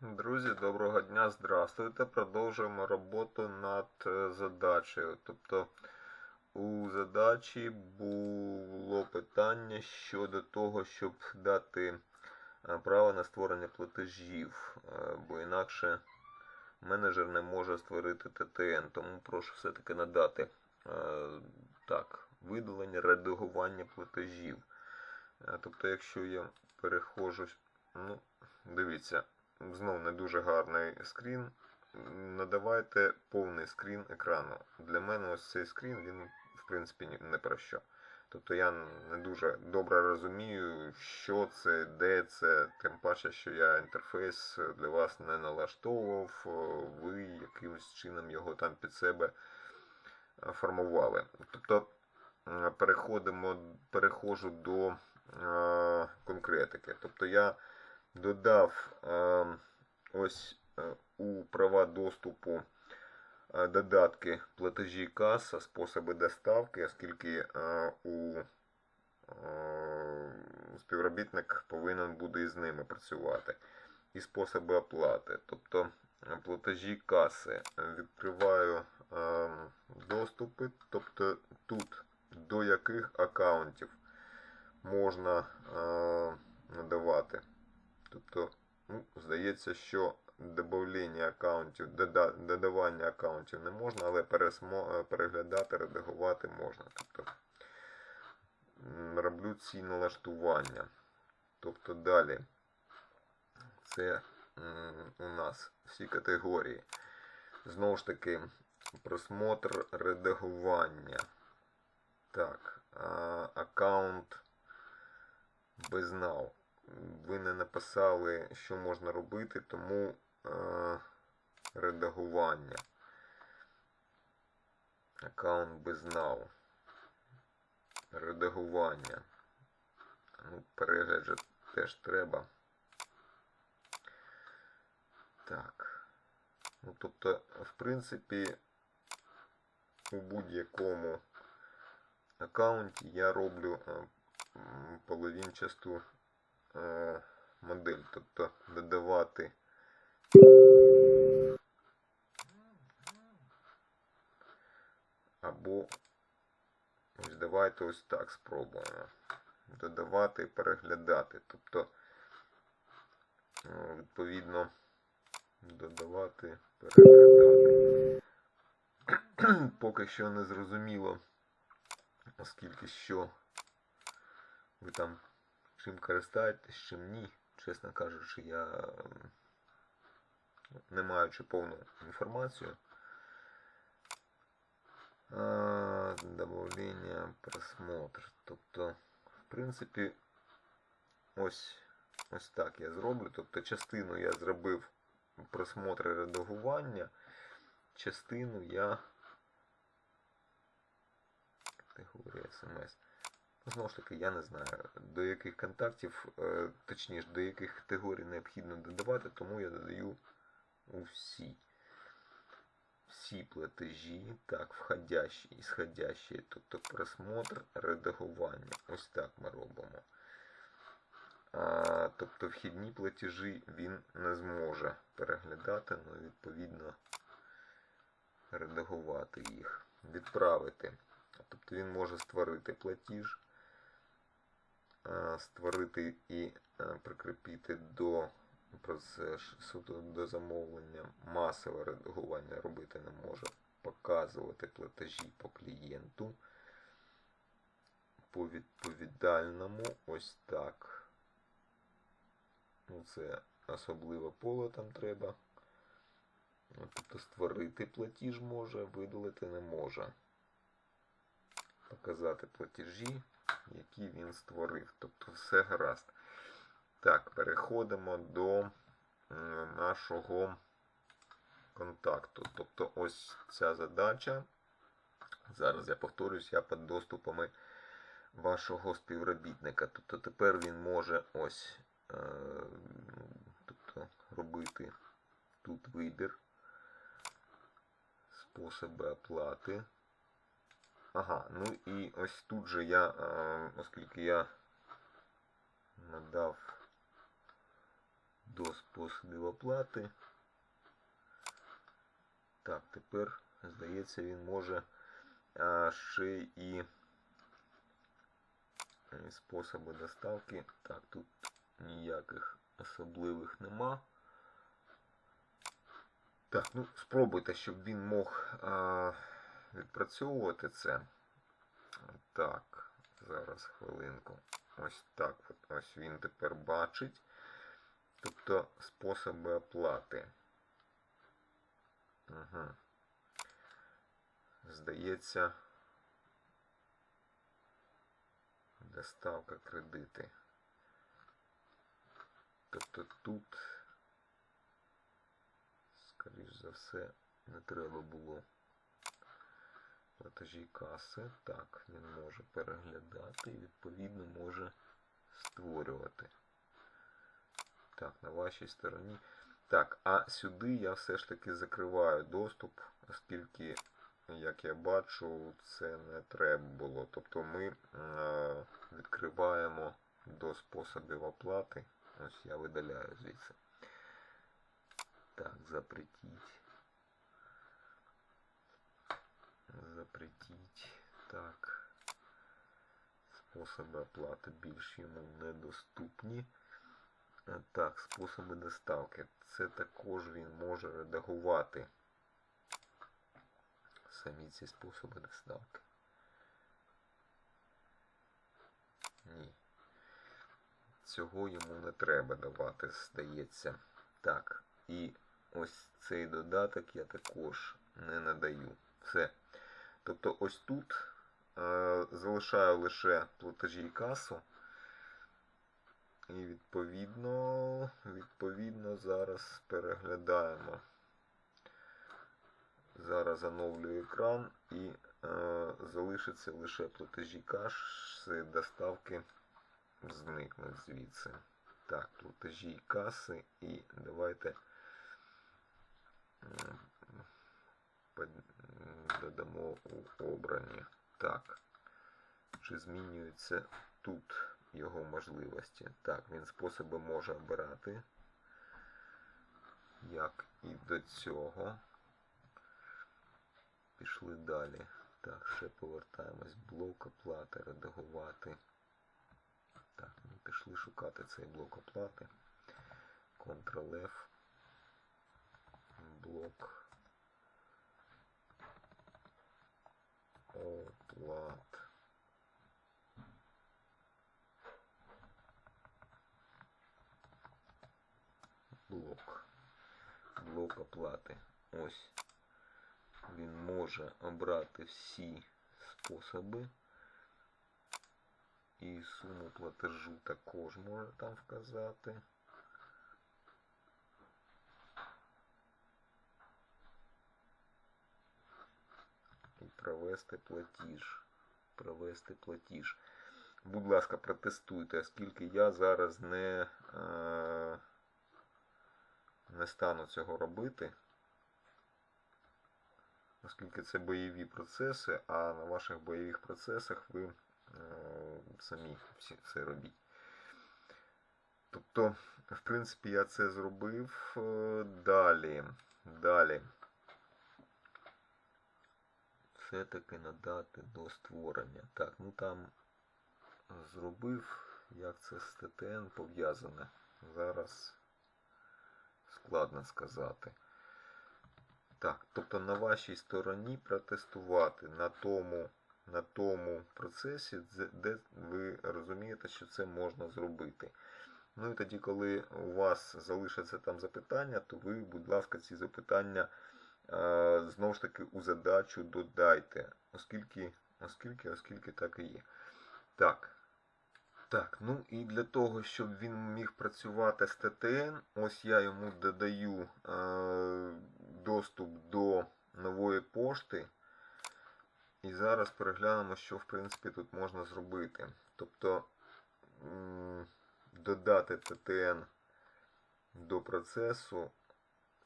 Друзі, доброго дня, здравствуйте. Продовжуємо роботу над е, задачею. Тобто у задачі було питання щодо того, щоб дати е, право на створення платежів, е, бо інакше менеджер не може створити ТТН. Тому прошу все-таки надати так, видалення, редагування платежів. Тобто, якщо я переходжу, ну, дивіться. Знов не дуже гарний скрін. Надавайте повний скрін екрану. Для мене ось цей скрін, він, в принципі, не про що. Тобто я не дуже добре розумію, що це, де це, тим паче, що я інтерфейс для вас не налаштовував, ви якимось чином його там під себе формували. Тобто е, переходимо, переходжу до е, конкретики. Тобто я додав е, ось е, у права доступу е, додатки платежі каса, способи доставки, оскільки у співробітник повинен буде із ними працювати. І способи оплати. Тобто платежі каси. Відкриваю доступи, тобто тут до яких аккаунтів можна надавати. Тобто, ну, здається, що додавання аккаунтів, додавання аккаунтів не можна, але е, переглядати, редагувати можна. Тобто, роблю ці налаштування. Тобто далі це у нас всі категорії. Знову ж таки, просмотр редагування. Так, аккаунт без now. Ви не написали, що можна робити, тому е, редагування. Аккаунт без now. Редагування. Ну, перегляд же теж треба. Так. Ну, тобто, в принципі, у будь-якому аккаунті я роблю е, половинчасту модель, тобто додавати або ось давайте ось так спробуємо. Додавати і переглядати. Тобто, е, відповідно, додавати, переглядати. Поки що не зрозуміло, оскільки що ви там чим користаєтесь, чим ні. Чесно кажучи, я ем, не маючи повну інформацію. Добавлення, просмотр. Тобто, в принципі, ось, ось так я зроблю. Тобто частину я зробив просмотр і редагування, частину я категорія смс. Знову ж таки, я не знаю, до яких контактів, е, точніше, до яких категорій необхідно додавати, тому я додаю у всі. Всі платежі, так, входящі і сходящі, тобто просмотр, редагування. Ось так ми робимо. А, тобто вхідні платежі він не зможе переглядати, ну відповідно редагувати їх, відправити. Тобто він може створити платіж, створити і е, прикріпити до процесу до замовлення масове редагування робити не може. Показувати платежі по клієнту. По відповідальному ось так. Ну, це особливе поле там треба. Тобто створити платіж може, видалити не може показати платежі, які він створив. Тобто все гаразд. Так, переходимо до нашого контакту. Тобто ось ця задача. Зараз я повторюсь, я під доступами вашого співробітника. Тобто тепер він може ось е, тобто, робити тут вибір, способи оплати. Ага, ну і ось тут же я, оскільки я надав до способів оплати. Так, тепер, здається, він може ще і е, способи доставки. Так, тут ніяких особливих нема. Так, ну спробуйте, щоб він мог а, відпрацьовувати це. Так, зараз хвилинку. Ось так. Ось він тепер бачить. Тобто способи оплати. Угу. Здається, доставка кредити. Тобто тут, скоріш за все, не треба було платежі каси. Так, він може переглядати і відповідно може створювати. Так, на вашій стороні. Так, а сюди я все ж таки закриваю доступ, оскільки, як я бачу, це не треба було. Тобто ми е, відкриваємо до способів оплати. Ось я видаляю звідси. Так, запретіть. Запретіть. Так. Способи оплати більш йому недоступні. Е, Так, способи доставки. Це також він може редагувати самі ці способи доставки. Ні. Цього йому не треба давати, здається. Так, і ось цей додаток я також не надаю. Все. Тобто ось тут е, залишаю лише платежі і касу. І відповідно, відповідно зараз переглядаємо. Зараз оновлюю екран і е, залишиться лише платежі каси, доставки зникнуть звідси. Так, платежі і каси і давайте додамо у обрані. Так. Чи змінюється тут його можливості? Так, він способи може обирати. Як і до цього. Пішли далі. Так, ще повертаємось. Блок оплати, редагувати. Так, ми пішли шукати цей блок оплати. Ctrl-F. Блок. Оплат. Блок. Блок оплати. Ось. Він може обрати всі способи. І суму платежу також може там вказати. І провести платіж. Провести платіж. Будь ласка, протестуйте, оскільки я зараз не, е, не стану цього робити. Оскільки це бойові процеси, а на ваших бойових процесах ви е, самі всі це робіть. Тобто, в принципі, я це зробив Е, далі. Далі. Все-таки надати до створення. Так, ну там зробив, як це з ТТН пов'язане. Зараз складно сказати. Так, тобто на вашій стороні протестувати на тому, на тому процесі, де- ви розумієте, що це можна зробити. Ну і тоді, коли у вас залишаться там запитання, то ви, будь ласка, ці запитання знову ж таки у задачу додайте, оскільки, оскільки, оскільки так і є. Так. Так, ну і для того, щоб він міг працювати з ТТН, ось я йому додаю е, доступ до нової пошти. І зараз переглянемо, що в принципі тут можна зробити. Тобто додати ТТН до процесу,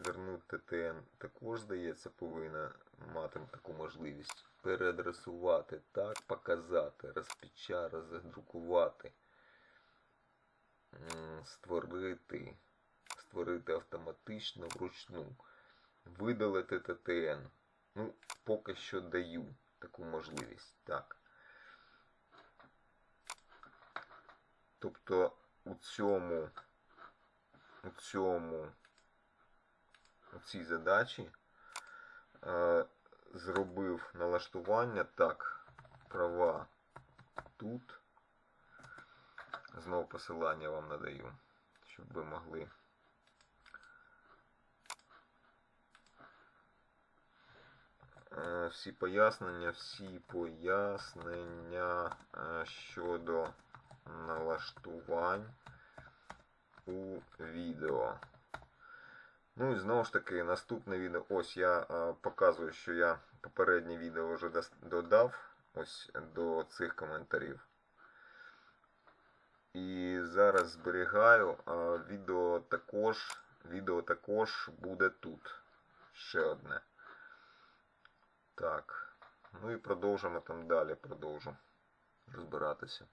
вернути ТТН також, здається, повинна мати таку можливість. Переадресувати так, показати, розпеча, роздрукувати, створити, створити автоматично вручну. Видалити ТТН. Ну, поки що даю таку можливість. Так. Тобто у цьому, у цьому, у цій задачі е, зробив налаштування так, права тут. Знову посилання вам надаю, щоб ви могли. Е, Всі пояснення, всі пояснення е, щодо налаштувань у відео. Ну і знову ж таки, наступне відео. Ось я е, показую, що я попереднє відео вже додав ось до цих коментарів. І зараз зберігаю. а Відео також, відео також буде тут. Ще одне. Так. Ну і продовжимо там далі. Продовжу розбиратися.